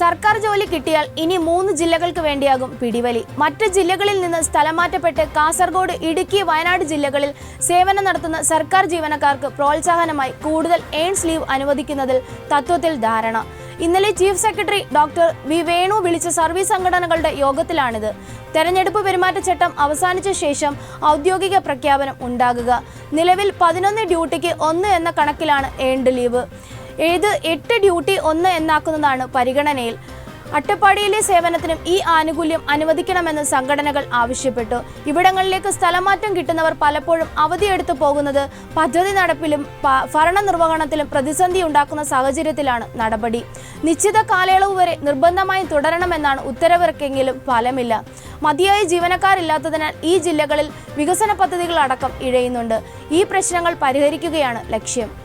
സർക്കാർ ജോലി കിട്ടിയാൽ ഇനി മൂന്ന് ജില്ലകൾക്ക് വേണ്ടിയാകും പിടിവലി. മറ്റ് ജില്ലകളിൽ നിന്ന് സ്ഥലം മാറ്റപ്പെട്ട് കാസർഗോഡ് ഇടുക്കി വയനാട് ജില്ലകളിൽ സേവനം നടത്തുന്ന സർക്കാർ ജീവനക്കാർക്ക് പ്രോത്സാഹനമായി കൂടുതൽ ഏൺസ് ലീവ് അനുവദിക്കുന്നതിൽ തത്വത്തിൽ ധാരണ. ഇന്നലെ chief secretary doctor V Venu വിളിച്ച സർവീസ് സംഘടനകളുടെ യോഗത്തിലാണിത്. തെരഞ്ഞെടുപ്പ് പെരുമാറ്റച്ചട്ടം അവസാനിച്ച ശേഷം ഔദ്യോഗിക പ്രഖ്യാപനം ഉണ്ടാകുക. നിലവിൽ പതിനൊന്ന് ഡ്യൂട്ടിക്ക് ഒന്ന് എന്ന കണക്കിലാണ് ഏൺഡ് ലീവ്. ഇത് എട്ട് ഡ്യൂട്ടി ഒന്ന് എന്നാക്കുന്നതാണ് പരിഗണനയിൽ. അട്ടപ്പാടിയിലെ സേവനത്തിനും ഈ ആനുകൂല്യം അനുവദിക്കണമെന്ന് സംഘടനകൾ ആവശ്യപ്പെട്ടു. ഇവിടങ്ങളിലേക്ക് സ്ഥലമാറ്റം കിട്ടുന്നവർ പലപ്പോഴും അവധിയെടുത്തു പോകുന്നത് പദ്ധതി നടപ്പിലും ഭരണ ഭരണനിർവഹണത്തിലും പ്രതിസന്ധി ഉണ്ടാക്കുന്ന സാഹചര്യത്തിലാണ് നടപടി. നിശ്ചിത കാലയളവ് വരെ നിർബന്ധമായും തുടരണമെന്നാണ് ഉത്തരവിറക്കെങ്കിലും ഫലമില്ല. മതിയായ ജീവനക്കാരില്ലാത്തതിനാൽ ഈ ജില്ലകളിൽ വികസന പദ്ധതികളടക്കം ഇഴയുന്നുണ്ട്. ഈ പ്രശ്നങ്ങൾ പരിഹരിക്കുകയാണ് ലക്ഷ്യം.